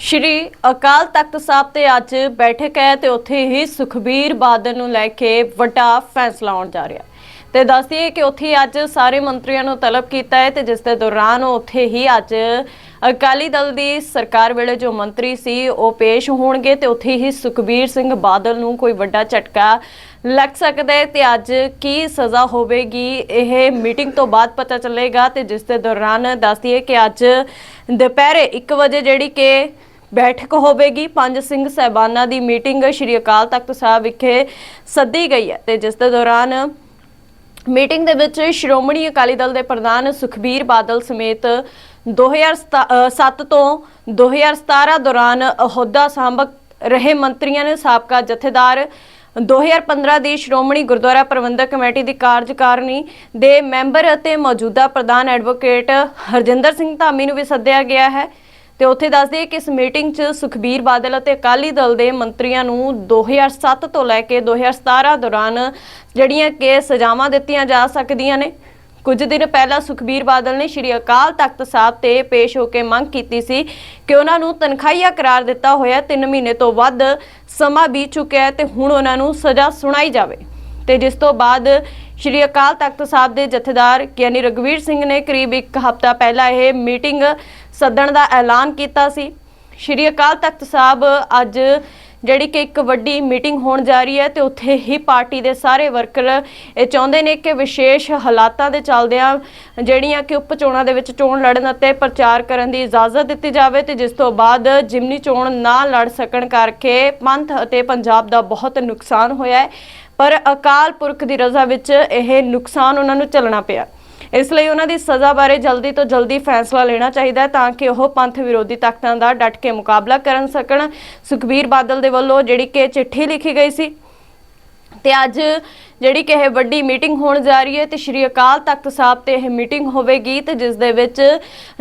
ਸ਼੍ਰੀ ਅਕਾਲ ਤਖਤ ਸਾਹਿਬ ਤੇ ਅੱਜ ਬੈਠਕ ਹੈ ਤੇ ਉੱਥੇ ਹੀ ਸੁਖਬੀਰ ਬਾਦਲ ਨੂੰ ਲੈ ਕੇ ਵੱਡਾ ਫੈਸਲਾ ਆਉਣ ਜਾ ਰਿਹਾ ਹੈ। ਤੇ ਦੱਸਦੀਏ ਕਿ ਉੱਥੇ ਅੱਜ ਸਾਰੇ ਮੰਤਰੀਆਂ ਨੂੰ ਤਲਬ ਕੀਤਾ ਹੈ ਤੇ ਜਿਸ ਦੇ ਦੌਰਾਨ ਉੱਥੇ ਹੀ ਅੱਜ ਅਕਾਲੀ ਦਲ ਦੀ ਸਰਕਾਰ ਵੇਲੇ ਜੋ ਮੰਤਰੀ ਸੀ, ਉਹ ਪੇਸ਼ ਹੋਣਗੇ ਤੇ ਉੱਥੇ ਹੀ ਸੁਖਬੀਰ ਸਿੰਘ ਬਾਦਲ ਨੂੰ ਕੋਈ ਵੱਡਾ ਝਟਕਾ ਲੱਗ ਸਕਦਾ ਹੈ ਤੇ ਅੱਜ ਕੀ ਸਜ਼ਾ ਹੋਵੇਗੀ, ਇਹ ਮੀਟਿੰਗ ਤੋਂ ਬਾਅਦ ਪਤਾ ਚੱਲੇਗਾ ਤੇ ਜਿਸ ਦੇ ਦੌਰਾਨ ਦੱਸਦੀਏ ਕਿ ਅੱਜ ਦੁਪਹਿਰੇ 1 ਵਜੇ ਜਿਹੜੀ ਕਿ ਬੈਠਕ ਹੋਵੇਗੀ। ਪੰਜ ਸਿੰਘ ਸਹਿਬਾਨਾਂ ਦੀ ਮੀਟਿੰਗ ਸ਼੍ਰੀ ਅਕਾਲ ਤਖਤ ਸਾਹਿਬ ਵਿਖੇ ਸੱਦੀ ਗਈ ਹੈ ਤੇ ਜਿਸ ਦੇ ਦੌਰਾਨ ਮੀਟਿੰਗ ਦੇ ਵਿੱਚ ਸ਼੍ਰੋਮਣੀ ਅਕਾਲੀ ਦਲ ਦੇ ਪ੍ਰਧਾਨ ਸੁਖਬੀਰ ਬਾਦਲ ਸਮੇਤ 2007 ਤੋਂ 2017 ਦੌਰਾਨ ਅਹੁਦਾ ਸੰਭ ਰਹੇ ਮੰਤਰੀਆਂ ਨੇ ਸਾਬਕਾ ਜਥੇਦਾਰ 2015 ਦੀ ਸ਼੍ਰੋਮਣੀ ਗੁਰਦੁਆਰਾ ਪ੍ਰਬੰਧਕ ਕਮੇਟੀ ਦੀ ਕਾਰਜਕਾਰਨੀ ਦੇ ਮੈਂਬਰ ਅਤੇ ਮੌਜੂਦਾ ਪ੍ਰਧਾਨ ਐਡਵੋਕੇਟ ਹਰਜਿੰਦਰ ਸਿੰਘ ਧਾਮੀ ਨੂੰ ਵੀ ਸੱਦਿਆ ਗਿਆ ਹੈ। ਤੇ ਉੱਥੇ ਦੱਸਦੇ ਕਿ ਇਸ ਮੀਟਿੰਗ 'ਚ ਸੁਖਬੀਰ ਬਾਦਲ ਅਤੇ ਅਕਾਲੀ ਦਲ ਦੇ ਮੰਤਰੀਆਂ ਨੂੰ 2007 ਤੋਂ ਲੈ ਕੇ 2017 ਦੌਰਾਨ ਜਿਹੜੀਆਂ ਕਿ ਸਜ਼ਾਵਾਂ ਦਿੱਤੀਆਂ ਜਾ ਸਕਦੀਆਂ ਨੇ। ਕੁਝ ਦਿਨ ਪਹਿਲਾਂ ਸੁਖਬੀਰ ਬਾਦਲ ਨੇ ਸ਼੍ਰੀ ਅਕਾਲ ਤਖਤ ਸਾਹਿਬ ਤੇ ਪੇਸ਼ ਹੋ ਕੇ ਮੰਗ ਕੀਤੀ ਸੀ ਕਿ ਉਹਨਾਂ ਨੂੰ ਤਨਖਾਹੀਆ ਕਰਾਰ ਦਿੱਤਾ ਹੋਇਆ 3 ਮਹੀਨੇ ਤੋਂ ਵੱਧ ਸਮਾਂ ਬੀਤ ਚੁੱਕਿਆ ਹੈ ਤੇ ਹੁਣ ਉਹਨਾਂ ਨੂੰ ਸਜ਼ਾ ਸੁਣਾਈ ਜਾਵੇ। ਤੇ ਜਿਸ ਤੋਂ ਬਾਅਦ ਸ਼੍ਰੀ ਅਕਾਲ ਤਖਤ ਸਾਹਿਬ ਦੇ ਜਥੇਦਾਰ ਗਿਆਨੀ ਰਗਵੀਰ ਸਿੰਘ ਨੇ ਕਰੀਬ ਇੱਕ ਹਫ਼ਤਾ ਪਹਿਲਾਂ ਇਹ ਮੀਟਿੰਗ ਸੱਦਣ ਦਾ ਐਲਾਨ ਕੀਤਾ ਸੀ। ਸ਼੍ਰੀ ਅਕਾਲ ਤਖਤ ਸਾਹਿਬ ਅੱਜ ਜਿਹੜੀ ਕਿ ਇੱਕ ਵੱਡੀ ਮੀਟਿੰਗ ਹੋਣ ਜਾ ਰਹੀ ਹੈ ਤੇ ਉੱਥੇ ਹੀ ਪਾਰਟੀ ਦੇ ਸਾਰੇ ਵਰਕਰ ਇਹ ਚਾਹੁੰਦੇ ਨੇ ਕਿ ਵਿਸ਼ੇਸ਼ ਹਾਲਾਤਾਂ ਦੇ ਚੱਲਦਿਆਂ ਜਿਹੜੀਆਂ ਕਿ ਉਪ ਚੋਣਾਂ ਦੇ ਵਿੱਚ ਚੋਣ ਲੜਨ ਅਤੇ ਪ੍ਰਚਾਰ ਕਰਨ ਦੀ ਇਜਾਜ਼ਤ ਦਿੱਤੀ ਜਾਵੇ ਤੇ ਜਿਸ ਤੋਂ ਬਾਅਦ ਜਿਮਨੀ ਚੋਣ ਨਾ ਲੜ ਸਕਣ ਕਰਕੇ ਪੰਥ ਅਤੇ ਪੰਜਾਬ ਦਾ ਬਹੁਤ ਨੁਕਸਾਨ ਹੋਇਆ ਹੈ। ਪਰ ਅਕਾਲ ਪੁਰਖ ਦੀ ਰਜ਼ਾ ਵਿੱਚ ਇਹ ਨੁਕਸਾਨ ਉਹਨਾਂ ਨੂੰ ਝੱਲਣਾ ਪਿਆ। ਇਸ ਲਈ ਉਹਨਾਂ ਦੀ ਸਜ਼ਾ ਬਾਰੇ ਜਲਦੀ ਤੋਂ ਜਲਦੀ ਫੈਸਲਾ ਲੈਣਾ ਚਾਹੀਦਾ ਹੈ ਤਾਂ ਕਿ ਉਹ ਪੰਥ ਵਿਰੋਧੀ ਤਾਕਤਾਂ ਦਾ ਡਟ ਕੇ ਮੁਕਾਬਲਾ ਕਰਨ ਸਕਣ। ਸੁਖਬੀਰ ਬਾਦਲ ਦੇ ਵੱਲੋਂ ਜਿਹੜੀ ਕਿ ਚਿੱਠੀ ਲਿਖੀ ਗਈ ਸੀ। ਤੇ ਅੱਜ ਜਿਹੜੀ ਕਿ ਇਹ ਵੱਡੀ ਮੀਟਿੰਗ ਹੋਣ ਜਾ ਰਹੀ ਹੈ ਤੇ ਸ਼੍ਰੀ ਅਕਾਲ ਤਖਤ ਸਾਹਿਬ ਤੇ ਇਹ ਮੀਟਿੰਗ ਹੋਵੇਗੀ ਤੇ ਜਿਸ ਦੇ ਵਿੱਚ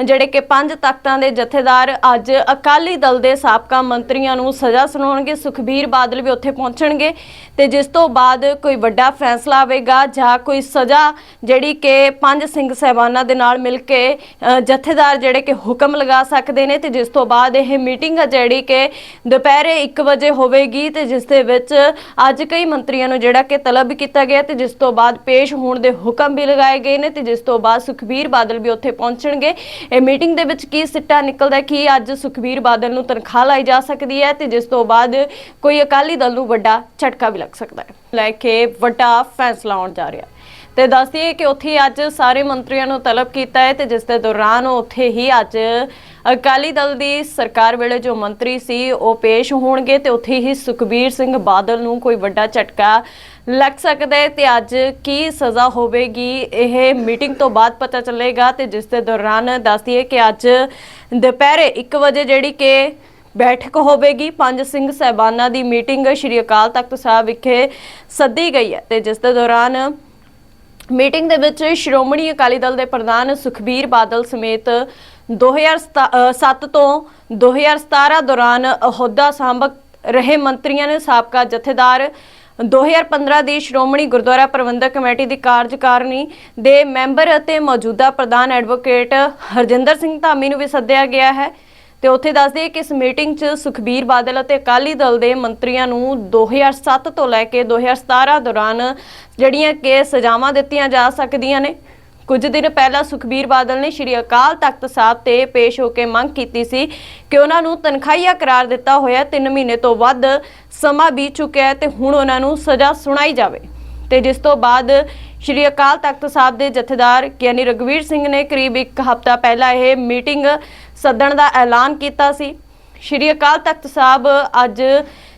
ਜਿਹੜੇ ਕਿ ਪੰਜ ਤਖਤਾਂ ਦੇ ਜਥੇਦਾਰ ਅੱਜ ਅਕਾਲੀ ਦਲ ਦੇ ਸਾਬਕਾ ਮੰਤਰੀਆਂ ਨੂੰ ਸਜ਼ਾ ਸੁਣਾਉਣਗੇ, ਸੁਖਬੀਰ ਬਾਦਲ ਵੀ ਉੱਥੇ ਪਹੁੰਚਣਗੇ ਤੇ ਜਿਸ ਤੋਂ ਬਾਅਦ ਕੋਈ ਵੱਡਾ ਫੈਸਲਾ ਆਵੇਗਾ ਜਾਂ ਕੋਈ ਸਜ਼ਾ ਜਿਹੜੀ ਕਿ ਪੰਜ ਸਿੰਘ ਸਹਿਬਾਨਾਂ ਦੇ ਨਾਲ ਮਿਲ ਕੇ ਜਥੇਦਾਰ ਜਿਹੜੇ ਕਿ ਹੁਕਮ ਲਗਾ ਸਕਦੇ ਨੇ ਤੇ ਜਿਸ ਤੋਂ ਬਾਅਦ ਇਹ ਮੀਟਿੰਗ ਜਿਹੜੀ ਕਿ ਦੁਪਹਿਰੇ 1 ਵਜੇ ਹੋਵੇਗੀ ਤੇ ਜਿਸ ਦੇ ਵਿੱਚ ਅੱਜ ਕਈ ਮੰਤਰੀਆਂ ਨੂੰ ਜਿਹੜਾ ਕਿ ਤਲਬ ਕੀਤਾ ਗਿਆ ਤੇ ਜਿਸ ਤੋਂ ਬਾਅਦ ਪੇਸ਼ ਹੋਣ ਦੇ ਹੁਕਮ ਵੀ ਲਗਾਏ ਗਏ ਨੇ ਤੇ ਜਿਸ ਤੋਂ ਬਾਅਦ ਸੁਖਬੀਰ ਬਾਦਲ ਵੀ ਉੱਥੇ ਪਹੁੰਚਣਗੇ। ਇਹ ਮੀਟਿੰਗ ਦੇ ਵਿੱਚ ਕੀ ਸਿੱਟਾ ਨਿਕਲਦਾ ਕੀ ਅੱਜ ਸੁਖਬੀਰ ਬਾਦਲ ਨੂੰ ਤਨਖਾਹ ਲਾਈ ਜਾ ਸਕਦੀ ਹੈ ਤੇ ਜਿਸ ਤੋਂ ਬਾਅਦ ਕੋਈ ਅਕਾਲੀ ਦਲ ਨੂੰ ਵੱਡਾ ਝਟਕਾ ਵੀ ਲੱਗ ਸਕਦਾ ਹੈ। ਲੈ ਕੇ ਵੱਡਾ ਫੈਸਲਾ ਆਉਣ ਜਾ ਰਿਹਾ। ਤੇ ਦੱਸਦੀਏ ਕਿ ਉੱਥੇ ਅੱਜ ਸਾਰੇ ਮੰਤਰੀਆਂ ਨੂੰ ਤਲਬ ਕੀਤਾ ਹੈ ਤੇ ਜਿਸ ਦੇ ਦੌਰਾਨ ਉੱਥੇ ਹੀ ਅੱਜ ਅਕਾਲੀ ਦਲ ਦੀ ਸਰਕਾਰ ਵੇਲੇ ਜੋ ਮੰਤਰੀ ਸੀ, ਉਹ ਪੇਸ਼ ਹੋਣਗੇ ਤੇ ਉੱਥੇ ਹੀ ਸੁਖਬੀਰ ਸਿੰਘ ਬਾਦਲ ਨੂੰ ਕੋਈ ਵੱਡਾ ਝਟਕਾ ਲੱਗ ਸਕਦਾ ਹੈ ਤੇ ਅੱਜ ਕੀ ਸਜ਼ਾ ਹੋਵੇਗੀ? ਇਹ ਮੀਟਿੰਗ ਤੋਂ ਬਾਅਦ ਪਤਾ ਚੱਲੇਗਾ ਤੇ ਜਿਸ ਦੇ ਦੌਰਾਨ ਦੱਸਦੀਏ ਕਿ ਅੱਜ ਦੁਪਹਿਰੇ 1 ਵਜੇ ਜਿਹੜੀ ਕਿ ਬੈਠਕ ਹੋਵੇਗੀ, ਪੰਜ ਸਿੰਘ ਸਹਿਬਾਨਾਂ ਦੀ ਮੀਟਿੰਗ ਸ਼੍ਰੀ ਅਕਾਲ ਤਖਤ ਸਾਹਿਬ ਵਿਖੇ ਸੱਦੀ ਗਈ ਹੈ ਤੇ ਜਿਸ ਦੇ ਦੌਰਾਨ ਮੀਟਿੰਗ ਦੇ ਵਿੱਚ ਸ਼੍ਰੋਮਣੀ ਅਕਾਲੀ ਦਲ ਦੇ ਪ੍ਰਧਾਨ ਸੁਖਬੀਰ ਬਾਦਲ ਸਮੇਤ 2007 ਤੋਂ 2017 ਦੌਰਾਨ ਅਹੁਦਾ ਸੰਭ ਰਹੇ ਮੰਤਰੀਆਂ ਨੇ ਸਾਬਕਾ ਜਥੇਦਾਰ 2015 ਦੀ ਸ਼੍ਰੋਮਣੀ ਗੁਰਦੁਆਰਾ ਪ੍ਰਬੰਧਕ ਕਮੇਟੀ ਦੀ ਕਾਰਜਕਾਰਨੀ ਦੇ ਮੈਂਬਰ ਅਤੇ ਮੌਜੂਦਾ ਪ੍ਰਧਾਨ ਐਡਵੋਕੇਟ ਹਰਜਿੰਦਰ ਸਿੰਘ ਧਾਮੀ ਨੂੰ ਵੀ ਸੱਦਿਆ ਗਿਆ ਹੈ ਤੇ ਉੱਥੇ ਦੱਸਦੇ ਕਿ ਇਸ ਮੀਟਿੰਗ 'ਚ ਸੁਖਬੀਰ ਬਾਦਲ ਅਤੇ ਅਕਾਲੀ ਦਲ ਦੇ ਮੰਤਰੀਆਂ ਨੂੰ 2007 ਤੋਂ ਲੈ ਕੇ 2017 ਦੌਰਾਨ ਜਿਹੜੀਆਂ ਕਿ ਸਜ਼ਾਵਾਂ ਦਿੱਤੀਆਂ ਜਾ ਸਕਦੀਆਂ ਨੇ। ਕੁਝ ਦਿਨ ਪਹਿਲਾਂ ਸੁਖਬੀਰ ਬਾਦਲ ਨੇ ਸ਼੍ਰੀ ਅਕਾਲ ਤਖਤ ਸਾਹਿਬ ਤੇ ਪੇਸ਼ ਹੋ ਕੇ ਮੰਗ ਕੀਤੀ ਸੀ ਕਿ ਉਹਨਾਂ ਨੂੰ ਤਨਖਾਹੀਆ ਕਰਾਰ ਦਿੱਤਾ ਹੋਇਆ 3 ਮਹੀਨੇ ਤੋਂ ਵੱਧ ਸਮਾਂ ਬੀਤ ਚੁੱਕਿਆ ਹੈ ਤੇ ਹੁਣ ਉਹਨਾਂ ਨੂੰ ਸਜ਼ਾ ਸੁਣਾਈ ਜਾਵੇ। ਤੇ ਜਿਸ ਤੋਂ ਬਾਅਦ ਸ਼੍ਰੀ ਅਕਾਲ ਤਖਤ ਸਾਹਿਬ ਦੇ ਜਥੇਦਾਰ ਗਿਆਨੀ ਰਗਵੀਰ ਸਿੰਘ ਨੇ ਕਰੀਬ ਇੱਕ ਹਫ਼ਤਾ ਪਹਿਲਾਂ ਇਹ ਮੀਟਿੰਗ ਸੱਦਣ ਦਾ ਐਲਾਨ ਕੀਤਾ ਸੀ। ਸ਼੍ਰੀ ਅਕਾਲ ਤਖਤ ਸਾਹਿਬ ਅੱਜ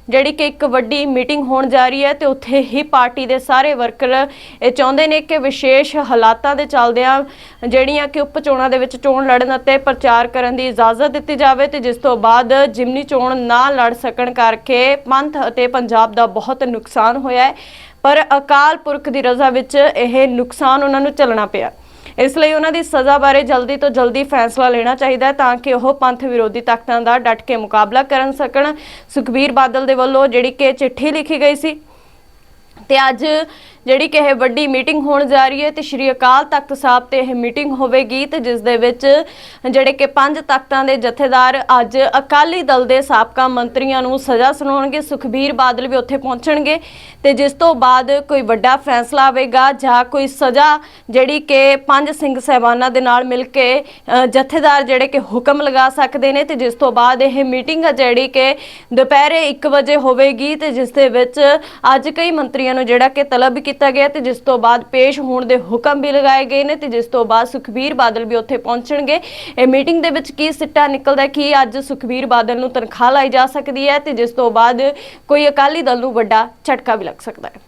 ਜਿਹੜੀ ਕਿ ਇੱਕ ਵੱਡੀ ਮੀਟਿੰਗ ਹੋਣ ਜਾ ਰਹੀ ਹੈ ਤੇ ਉੱਥੇ ਹੀ ਪਾਰਟੀ ਦੇ ਸਾਰੇ ਵਰਕਰ ਇਹ ਚਾਹੁੰਦੇ ਨੇ ਕਿ ਵਿਸ਼ੇਸ਼ ਹਾਲਾਤਾਂ ਦੇ ਚੱਲਦਿਆਂ ਜਿਹੜੀਆਂ ਕਿ ਉਪ ਚੋਣਾਂ ਦੇ ਵਿੱਚ ਚੋਣ ਲੜਨ ਅਤੇ ਪ੍ਰਚਾਰ ਕਰਨ ਦੀ ਇਜਾਜ਼ਤ ਦਿੱਤੀ ਜਾਵੇ ਤੇ ਜਿਸ ਤੋਂ ਬਾਅਦ ਜਿਮਨੀ ਚੋਣ ਨਾ ਲੜ ਸਕਣ ਕਰਕੇ ਪੰਥ ਅਤੇ ਪੰਜਾਬ ਦਾ ਬਹੁਤ ਨੁਕਸਾਨ ਹੋਇਆ ਹੈ। ਪਰ ਅਕਾਲ ਪੁਰਖ ਦੀ ਰਜ਼ਾ ਵਿੱਚ ਇਹ ਨੁਕਸਾਨ ਉਹਨਾਂ ਨੂੰ ਝੱਲਣਾ ਪਿਆ। ਇਸ ਲਈ ਉਹਨਾਂ ਦੀ ਸਜ਼ਾ ਬਾਰੇ ਜਲਦੀ ਤੋਂ ਜਲਦੀ ਫੈਸਲਾ ਲੈਣਾ ਚਾਹੀਦਾ ਹੈ ਤਾਂ ਕਿ ਉਹ ਪੰਥ ਵਿਰੋਧੀ ਤਾਕਤਾਂ ਦਾ ਡਟ ਕੇ ਮੁਕਾਬਲਾ ਕਰਨ ਸਕਣ। ਸੁਖਬੀਰ ਬਾਦਲ ਦੇ ਵੱਲੋਂ ਜਿਹੜੀ ਕਿ ਚਿੱਠੀ ਲਿਖੀ ਗਈ ਸੀ। ਤੇ ਅੱਜ ਜਿਹੜੀ ਕਿ ਇਹ ਵੱਡੀ ਮੀਟਿੰਗ ਹੋਣ ਜਾ ਰਹੀ ਹੈ ਤੇ ਸ਼੍ਰੀ ਅਕਾਲ ਤਖਤ ਸਾਹਿਬ ਤੇ ਇਹ ਮੀਟਿੰਗ ਹੋਵੇਗੀ ਤੇ ਜਿਸ ਦੇ ਵਿੱਚ ਜਿਹੜੇ ਕਿ ਪੰਜ ਤਖਤਾਂ ਦੇ ਜਥੇਦਾਰ ਅੱਜ ਅਕਾਲੀ ਦਲ ਦੇ ਸਾਬਕਾ ਮੰਤਰੀਆਂ ਨੂੰ ਸਜ਼ਾ ਸੁਣਾਉਣਗੇ, ਸੁਖਬੀਰ ਬਾਦਲ ਵੀ ਉੱਥੇ ਪਹੁੰਚਣਗੇ ਤੇ ਜਿਸ ਤੋਂ ਬਾਅਦ ਕੋਈ ਵੱਡਾ ਫੈਸਲਾ ਆਵੇਗਾ ਜਾਂ ਕੋਈ ਸਜ਼ਾ ਜਿਹੜੀ ਕਿ ਪੰਜ ਸਿੰਘ ਸਹਿਬਾਨਾਂ ਦੇ ਨਾਲ ਮਿਲ ਕੇ ਜਥੇਦਾਰ ਜਿਹੜੇ ਕਿ ਹੁਕਮ ਲਗਾ ਸਕਦੇ ਨੇ ਤੇ ਜਿਸ ਤੋਂ ਬਾਅਦ ਇਹ ਮੀਟਿੰਗ ਆ ਜਿਹੜੀ ਕਿ ਦੁਪਹਿਰੇ 1 ਵਜੇ ਹੋਵੇਗੀ ਤੇ ਜਿਸ ਦੇ ਵਿੱਚ ਅੱਜ ਕਈ ਮੰਤਰੀਆਂ ਨੂੰ ਜਿਹੜਾ ਕਿ ਤਲਬ ਕੀਤਾ ਗਿਆ ਤੇ ਜਿਸ ਤੋਂ ਬਾਅਦ ਪੇਸ਼ ਹੋਣ ਦੇ ਹੁਕਮ ਵੀ ਲਗਾਏ ਗਏ ਨੇ ਤੇ ਜਿਸ ਤੋਂ ਬਾਅਦ ਸੁਖਬੀਰ ਬਾਦਲ ਵੀ ਉੱਥੇ ਪਹੁੰਚਣਗੇ। ਇਹ ਮੀਟਿੰਗ ਦੇ ਵਿੱਚ ਕੀ ਸਿੱਟਾ ਨਿਕਲਦਾ ਹੈ, ਕੀ ਅੱਜ ਸੁਖਬੀਰ ਬਾਦਲ ਨੂੰ ਤਨਖਾਹ ਲਾਈ ਜਾ ਸਕਦੀ ਹੈ ਤੇ ਜਿਸ ਤੋਂ ਬਾਅਦ ਕੋਈ ਅਕਾਲੀ ਦਲ ਨੂੰ ਵੱਡਾ ਝਟਕਾ ਵੀ ਲੱਗ ਸਕਦਾ ਹੈ।